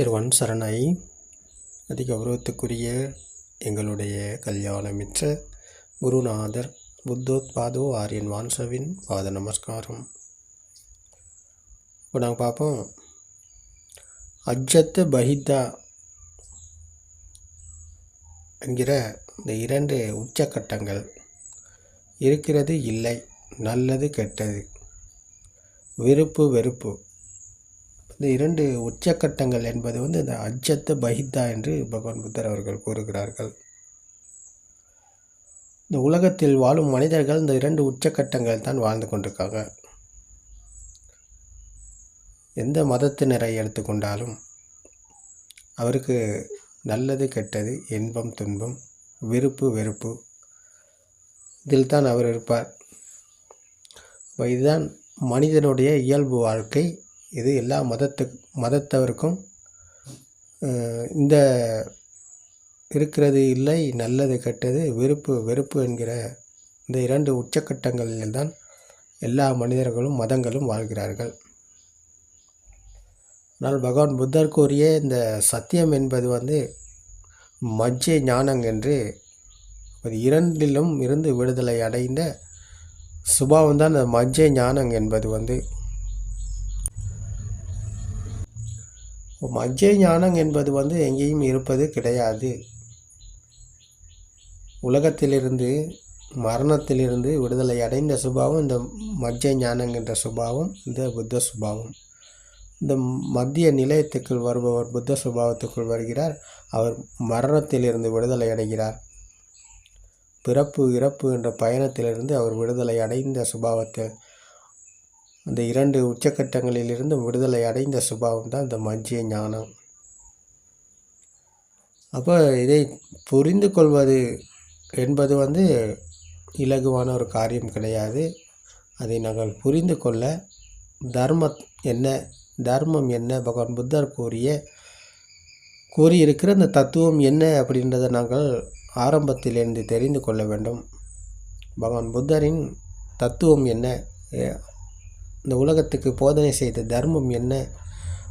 திருவன் சரணை அதி கௌரவத்துக்குரிய எங்களுடைய கல்யாணமிச்ச குருநாதர் புத்தோத்பாதோ ஆரியன் வான்சவின் பாத நமஸ்காரம். இப்போ நாங்கள் பார்ப்போம் அஜத்த பஹிதா என்கிற இந்த இரண்டு உச்சக்கட்டங்கள் இருக்கிறது இல்லை நல்லது கெட்டது. விருப்பு வெறுப்பு. இந்த இரண்டு உச்சக்கட்டங்கள் என்பது வந்து இந்த அஜத்த பஹிதா என்று பகவான் புத்தர் அவர்கள் கூறுகிறார்கள். இந்த உலகத்தில் வாழும் மனிதர்கள் இந்த இரண்டு உச்சக்கட்டங்கள் தான் வாழ்ந்து கொண்டிருக்காங்க. எந்த மதத்தினரை எடுத்துக்கொண்டாலும் அவருக்கு நல்லது கெட்டது இன்பம் துன்பம் விருப்பு வெறுப்பு இதில் தான் அவர் இருப்பார். இதுதான் மனிதனுடைய இயல்பு வாழ்க்கை. இது எல்லா மதத்து மதத்தவருக்கும் இந்த இருக்கிறது இல்லை நல்லது கெட்டது வெறுப்பு வெறுப்பு என்கிற இந்த இரண்டு உச்சக்கட்டங்களில்தான் எல்லா மனிதர்களும் மதங்களும் வாழ்கிறார்கள். ஆனால் பகவான் புத்தர் கூறிய இந்த சத்தியம் என்பது வந்து மஜ்ஜை ஞானம் என்று அது இரண்டிலும் இருந்து விடுதலை அடைந்த சுபாவம் தான் அந்த மஜ்ஜை ஞானம் என்பது வந்து மஜ்ஜை ஞானம் என்பது வந்து எங்கேயும் இருப்பது கிடையாது. உலகத்திலிருந்து மரணத்திலிருந்து விடுதலை அடைந்த சுபாவம் இந்த மஜ்ஜை ஞானங்கின்ற என்ற சுபாவம் இந்த புத்த சுபாவம். இந்த மத்திய நிலையத்துக்குள் வருபவர் புத்த சுபாவத்துக்குள் வருகிறார். அவர் மரணத்திலிருந்து விடுதலை அடைகிறார். பிறப்பு இறப்பு என்ற பயணத்திலிருந்து அவர் விடுதலை அடைந்த சுபாவத்தை அந்த இரண்டு உச்சக்கட்டங்களிலிருந்து விடுதலை அடைந்த சுபாவம் தான் இந்த மஜ்ஜிய ஞானம். அப்போ இதை புரிந்து கொள்வது என்பது வந்து இலகுவான ஒரு காரியம் கிடையாது. அதை நாங்கள் புரிந்து கொள்ள தர்ம என்ன தர்மம் என்ன பகவான் புத்தர் கூறிய கூறியிருக்கிற அந்த தத்துவம் என்ன அப்படின்றத நாங்கள் ஆரம்பத்திலிருந்து தெரிந்து கொள்ள வேண்டும். பகவான் புத்தரின் தத்துவம் என்ன? இந்த உலகத்துக்கு போதனை செய்த தர்மம் என்ன?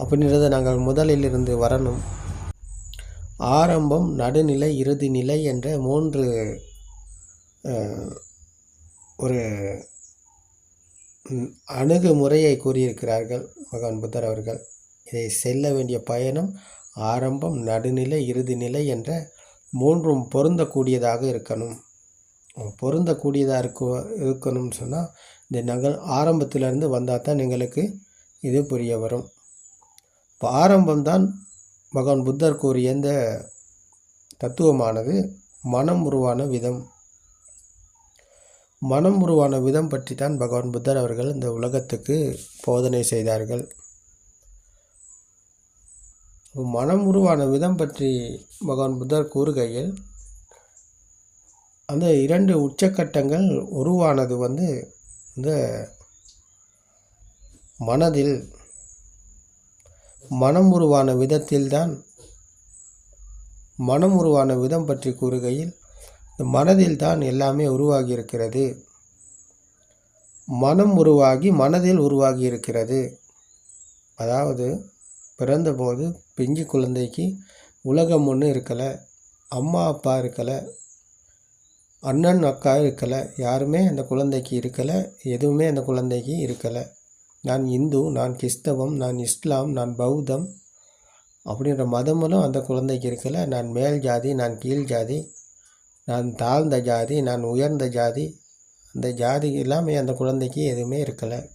அப்படின்றத நாங்கள் முதலிலிருந்து வரணும். ஆரம்பம் நடுநிலை இறுதி நிலை என்ற மூன்று ஒரு அணுகுமுறையை கூறியிருக்கிறார்கள் பகவான் புத்தர் அவர்கள். இதை செல்ல வேண்டிய பயணம் ஆரம்பம் நடுநிலை இறுதி நிலை என்ற மூன்றும் பொருந்தக்கூடியதாக இருக்கணும். பொருந்தக்கூடியதாக இருக்க இருக்கணும்னு சொன்னால் இந்த நகல் ஆரம்பத்திலேருந்து வந்தால் தான் எங்களுக்கு இது புரிய வரும். இப்போ ஆரம்பம்தான் பகவான் புத்தர் கூறிய இந்த தத்துவமானது மனம் உருவான விதம். மனம் உருவான விதம் பற்றி தான் பகவான் புத்தர் அவர்கள் இந்த உலகத்துக்கு போதனை செய்தார்கள். மனம் உருவான விதம் பற்றி பகவான் புத்தர் கூறுகையில் அந்த இரண்டு உச்சக்கட்டங்கள் உருவானது வந்து இந்த மனதில் மனம் உருவான விதத்தில்தான் மனம் உருவான விதம் பற்றி கூறுகையில் மனதில் தான் எல்லாமே உருவாகி இருக்கிறது மனம் உருவாகி மனதில் உருவாகி இருக்கிறது அதாவது பிறந்தபோது பிஞ்சு குழந்தைக்கு உலகம் ஒன்று இருக்கலை அம்மா அப்பா இருக்கலை அண்ணன் அக்கா இருக்கலை யாருமே அந்த குழந்தைக்கு இருக்கலை எதுவுமே அந்த குழந்தைக்கு இருக்கலை. நான் இந்து நான் கிறிஸ்தவம் நான் இஸ்லாம் நான் பௌத்தம் அப்படின்ற மதமெல்லாம் அந்த குழந்தைக்கு இருக்கலை. நான் மேல் ஜாதி நான் கீழ் ஜாதி நான் தாழ்ந்த ஜாதி நான் உயர்ந்த ஜாதி அந்த ஜாதி எல்லாமே அந்த குழந்தைக்கு எதுவுமே இருக்கலை.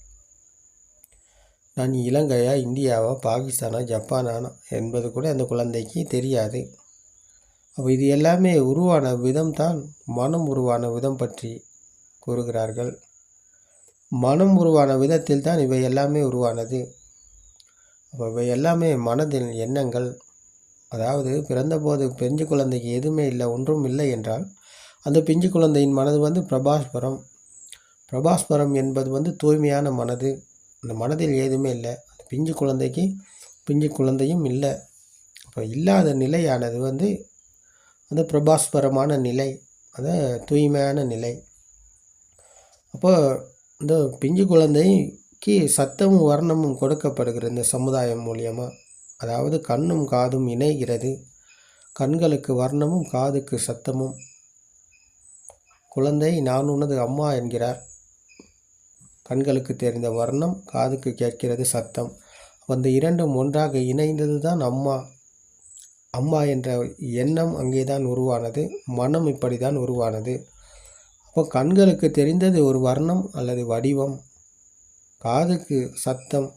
நான் இலங்கையா இந்தியாவா பாகிஸ்தானா ஜப்பானா என்பது கூட அந்த குழந்தைக்கு தெரியாது. அப்போ இது எல்லாமே உருவான விதம் தான் மனம் உருவான விதம் பற்றி கூறுகிறார்கள். மனம் உருவான விதத்தில் தான் இவை எல்லாமே உருவானது. அப்போ இவை எல்லாமே மனதின் எண்ணங்கள். அதாவது பிறந்தபோது பெஞ்சு குழந்தைக்கு எதுவுமே இல்லை ஒன்றும் இல்லை என்றால் அந்த பிஞ்சு குழந்தையின் மனது வந்து பிரபாஸ்பரம். பிரபாஸ்பரம் என்பது வந்து தூய்மையான மனது. அந்த மனதில் எதுவுமே இல்லை. அந்த பிஞ்சு குழந்தைக்கு பிஞ்சு குழந்தையும் இல்லை. அப்போ இல்லாத நிலையானது வந்து அந்த பிரபாஸ்பரமான நிலை அது தூய்மையான நிலை. அப்போ இந்த பிஞ்சு குழந்தைக்கு சத்தமும் வர்ணமும் கொடுக்கப்படுகிற இந்த சமுதாயம் மூலியமாக அதாவது கண்ணும் காதும் இணைகிறது. கண்களுக்கு வர்ணமும் காதுக்கு சத்தமும். குழந்தை நான் உனது அம்மா என்கிறார். கண்களுக்கு தெரிந்த வர்ணம் காதுக்கு கேட்கிறது சத்தம். அந்த இரண்டும் ஒன்றாக இணைந்தது தான் அம்மா. அம்மா என்ற எண்ணம் அங்கேதான் உருவானது மனம் இப்படி தான் உருவானது. அப்போ கண்களுக்கு தெரிந்தது ஒரு வர்ணம் அல்லது வடிவம் காதுக்கு சத்தம்.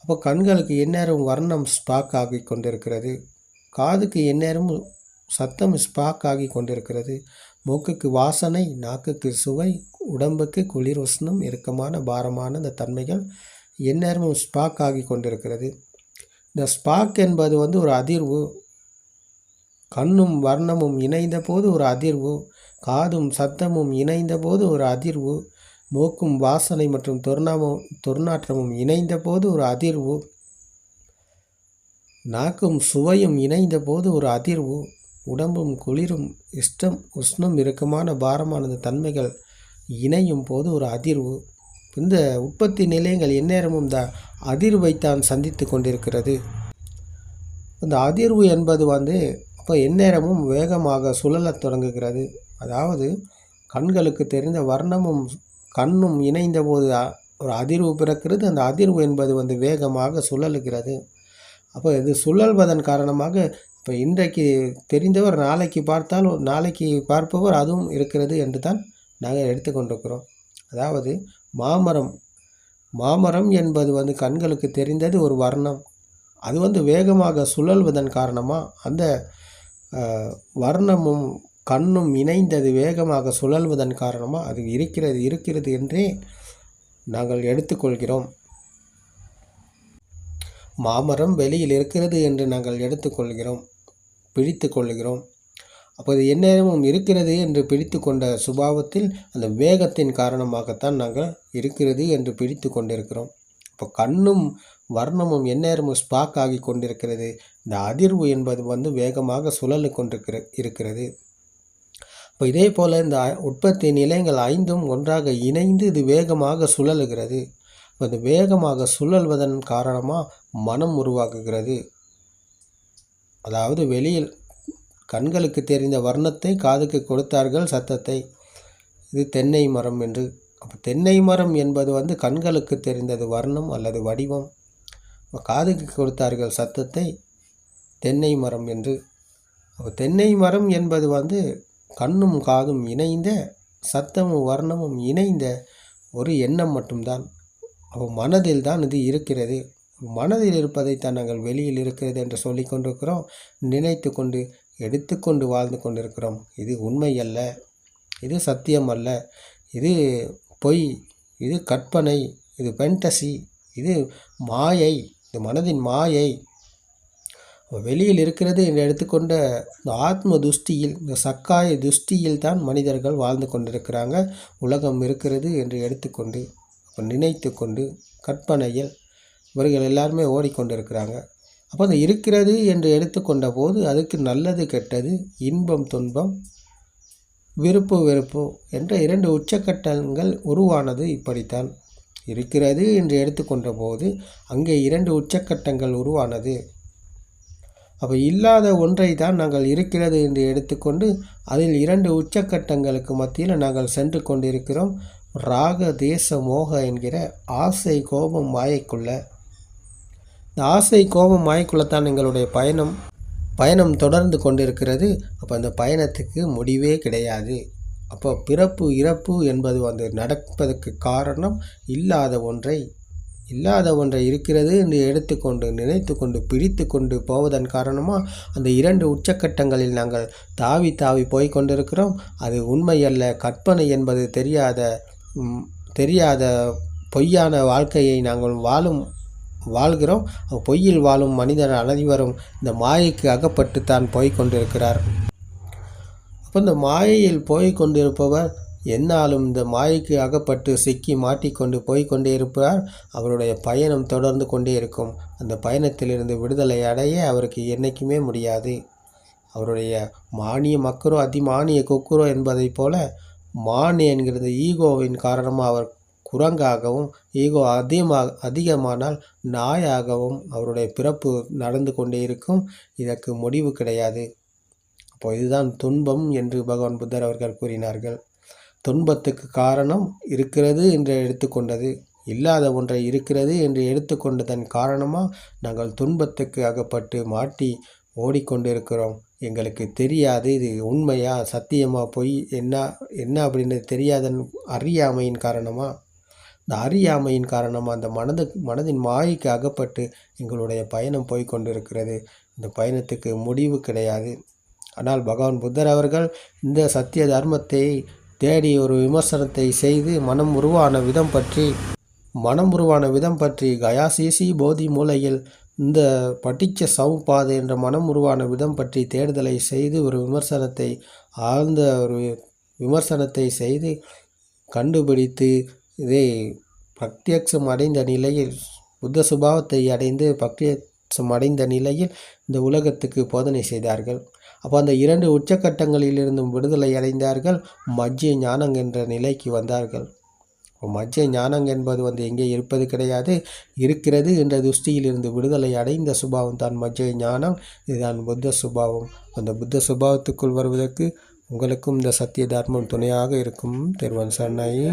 அப்போ கண்களுக்கு எந்நேரம் வர்ணம் ஸ்பாக் ஆகி கொண்டிருக்கிறது. காதுக்கு எந்நேரமும் சத்தம் ஸ்பாக் ஆகி கொண்டிருக்கிறது. மூக்குக்கு வாசனை நாக்குக்கு சுவை உடம்புக்கு குளிர் உஷ்ணம் இறுக்கமான பாரமான அந்த தன்மைகள் எந்நேரமும் ஸ்பாக் ஆகி கொண்டிருக்கிறது. இந்த ஸ்பாக் என்பது வந்து ஒரு அதிர்வு. கண்ணும் வர்ணமும் இணைந்த போது ஒரு அதிர்வு. காதும் சத்தமும் இணைந்த போது ஒரு அதிர்வு. மூக்கும் வாசனை மற்றும் துர்நாமம் துர்நாற்றமும் இணைந்த போது ஒரு அதிர்வு. நாக்கும் சுவையும் இணைந்த போது ஒரு அதிர்வு. உடம்பும் குளிரும் இஷ்டம் உஷ்ணம் இறுக்கமான பாரமானது தன்மைகள் இணையும் போது ஒரு அதிர்வு. இந்த உற்பத்தி நிலையங்கள் எந்நேரமும் இந்த அதிர்வைத்தான் சந்தித்து கொண்டிருக்கிறது. இந்த அதிர்வு என்பது வந்து அப்போ எந்நேரமும் வேகமாக சுழலத் தொடங்குகிறது. அதாவது கண்களுக்கு தெரிந்த வர்ணமும் கண்ணும் இணைந்த போது ஒரு அதிர்வு பிறக்கிறது. அந்த அதிர்வு என்பது வந்து வேகமாக சுழலுகிறது. அப்போ இது சுழல்வதன் காரணமாக இப்போ இன்றைக்கு தெரிந்தவர் நாளைக்கு பார்த்தால் நாளைக்கு பார்ப்பவர் அதுவும் இருக்கிறது என்று தான் நாங்கள் எடுத்துக்கொண்டிருக்கிறோம் அதாவது மாமரம். மாமரம் என்பது வந்து கண்களுக்கு தெரிந்தது ஒரு வர்ணம். அது வந்து வேகமாக சுழல்வதன் காரணமாக அந்த வர்ணமும் கண்ணும் இணைந்தது வேகமாக சுழல்வதன் காரணமாக அது இருக்கிறது இருக்கிறது என்றே நாங்கள் எடுத்துக்கொள்கிறோம். மாமரம் வெளியில் இருக்கிறது என்று நாங்கள் எடுத்துக்கொள்கிறோம் பிடித்து கொள்கிறோம். அப்போது எந்நேரமும் இருக்கிறது என்று பிடித்து கொண்ட சுபாவத்தில் அந்த வேகத்தின் காரணமாகத்தான் நாங்கள் இருக்கிறது என்று பிடித்து கொண்டிருக்கிறோம். இப்போ கண்ணும் வர்ணமும் எந்நேரமும் ஸ்பாக் ஆகி கொண்டிருக்கிறது. இந்த அதிர்வு என்பது வந்து வேகமாக சுழலு கொண்டிருக்கிற இருக்கிறது. இப்போ இதே போல் இந்த உற்பத்தி நிலையங்கள் ஐந்தும் ஒன்றாக இணைந்து இது வேகமாக சுழலுகிறது. இப்போ இந்த வேகமாக சுழல்வதன் காரணமாக மனம் உருவாக்குகிறது. அதாவது வெளியில் கண்களுக்கு தெரிந்த வர்ணத்தை காதுக்கு கொடுத்தார்கள் சத்தத்தை. இது தென்னை மரம் என்று. அப்போ தென்னை மரம் என்பது வந்து கண்களுக்கு தெரிந்தது வர்ணம் அல்லது வடிவம். காதுக்கு கொடுத்தார்கள் சத்தத்தை தென்னை மரம் என்று. அப்போ தென்னை மரம் என்பது வந்து கண்ணும் காதும் இணைந்த சத்தமும் வர்ணமும் இணைந்த ஒரு எண்ணம் மட்டும்தான். அப்போ மனதில் தான் இது இருக்கிறது. மனதில் இருப்பதைத்தான் நாங்கள் வெளியில் இருக்கிறது என்று சொல்லி கொண்டிருக்கிறோம். நினைத்து கொண்டு எடுத்துக்கொண்டு வாழ்ந்து கொண்டிருக்கிறோம். இது உண்மை அல்ல இது சத்தியம் அல்ல இது பொய். இது கற்பனை. இது பென்டசி இது மாயை. இது மனதின் மாயை. வெளியில் இருக்கிறது என்று எடுத்துக்கொண்ட இந்த ஆத்ம துஷ்டியில் இந்த சக்காய துஷ்டியில் தான் மனிதர்கள் வாழ்ந்து கொண்டிருக்கிறாங்க. உலகம் இருக்கிறது என்று எடுத்துக்கொண்டு நினைத்து கொண்டு கற்பனையில் இவர்கள் எல்லாருமே ஓடிக்கொண்டிருக்கிறாங்க. அப்போ அந்த இருக்கிறது என்று எடுத்துக்கொண்ட போது அதுக்கு நல்லது கெட்டது இன்பம் துன்பம் விருப்பு வெறுப்பு என்ற இரண்டு உச்சக்கட்டங்கள் உருவானது இப்படித்தான். இருக்கிறது என்று எடுத்துக்கொண்ட போது அங்கே இரண்டு உச்சக்கட்டங்கள் உருவானது. அப்போ இல்லாத ஒன்றை தான் நாங்கள் இருக்கிறது என்று எடுத்துக்கொண்டு அதில் இரண்டு உச்சக்கட்டங்களுக்கு மத்தியில் நாங்கள் சென்று கொண்டிருக்கிறோம். ராக தேச மோக என்கிற ஆசை கோபம் மாயைக்குள்ள. இந்த ஆசை கோபம் மாயக்குள்ளத்தான் எங்களுடைய பயணம் பயணம் தொடர்ந்து கொண்டிருக்கிறது. அப்போ அந்த பயணத்துக்கு முடிவே கிடையாது. அப்போ பிறப்பு இறப்பு என்பது வந்து நடப்பதற்கு காரணம் இல்லாத ஒன்றை இல்லாத ஒன்றை இருக்கிறது என்று எடுத்துக்கொண்டு நினைத்து கொண்டு பிடித்து கொண்டு போவதன் காரணமாக அந்த இரண்டு உச்சக்கட்டங்களில் நாங்கள் தாவி தாவி போய் கொண்டிருக்கிறோம் அது உண்மையல்ல கற்பனை என்பது தெரியாத தெரியாத பொய்யான வாழ்க்கையை நாங்கள் வாழும் வாழ்கிறோம். பொய்யில் வாழும் மனிதர் அனைவரும் இந்த மாயைக்கு அகப்பட்டு தான் போய் கொண்டிருக்கிறார். அப்போ இந்த மாயையில் போய் கொண்டிருப்பவர் என்னாலும் இந்த மாயைக்கு அகப்பட்டு சிக்கி மாட்டிக்கொண்டு போய் கொண்டே இருப்பார். அவருடைய பயணம் தொடர்ந்து கொண்டே இருக்கும். அந்த பயணத்திலிருந்து விடுதலை அடைய அவருக்கு என்றைக்குமே முடியாது. அவருடைய மானிய மக்கரோ அதிமானிய கொக்குரோ என்பதைப் போல மான் என்கிறது ஈகோவின் காரணமாக அவர் குரங்காகவும் ஈகோ அதிகமாக அதிகமானால் நாயாகவும் அவருடைய பிறப்பு நடந்து கொண்டே இருக்கும். இதற்கு முடிவு கிடையாது. அப்போ இதுதான் துன்பம் என்று பகவான் புத்தர் அவர்கள் கூறினார்கள். துன்பத்துக்கு காரணம் இருக்கிறது என்று எடுத்துக்கொண்டது இல்லாத ஒன்றை இருக்கிறது என்று எடுத்துக்கொண்டதன் காரணமாக நாங்கள் துன்பத்துக்கு அகப்பட்டு மாட்டி ஓடிக்கொண்டிருக்கிறோம். எங்களுக்கு தெரியாது. இது உண்மையா? சத்தியமா? பொய்? என்ன என்ன அப்படின்றது தெரியாதன் அறியாமையின் காரணமாக இந்த அறியாமையின் காரணமாக அந்த மனது மனதின் மாயிக்கு அகப்பட்டு எங்களுடைய பயணம் போய் கொண்டிருக்கிறது. இந்த பயணத்துக்கு முடிவு கிடையாது. ஆனால் பகவான் புத்தர் அவர்கள் இந்த சத்திய தர்மத்தை தேடி ஒரு விமர்சனத்தை செய்து மனம் உருவான விதம் பற்றி மனம் உருவான விதம் பற்றி கயாசிசி போதி மூலையில் இந்த பட்டிச்ச சவுப்பாது என்ற மனம் உருவான விதம் பற்றி தேடுதலை செய்து ஒரு விமர்சனத்தை ஆழ்ந்த ஒரு விமர்சனத்தை செய்து கண்டுபிடித்து இது பிரத்யக்ஷம் அடைந்த நிலையில் புத்த சுபாவத்தை அடைந்து பிரத்யக்ஷம் அடைந்த நிலையில் இந்த உலகத்துக்கு போதனை செய்தார்கள். அப்போ அந்த இரண்டு உச்சக்கட்டங்களிலிருந்தும் விடுதலை அடைந்தார்கள். மஜ்ஜிய ஞானம் என்ற நிலைக்கு வந்தார்கள். மஜ்ஜ ஞானம் என்பது வந்து எங்கே இருப்பது கிடையாது. இருக்கிறது என்ற துஷ்டியிலிருந்து விடுதலை அடைந்த சுபாவம் தான் மஜ்ஜ ஞானம். இதுதான் புத்த சுபாவம். அந்த புத்த சுபாவத்துக்குள் வருவதற்கு உங்களுக்கும் இந்த சத்திய தர்மம் துணையாக இருக்கும். திருவன் சரணாயி.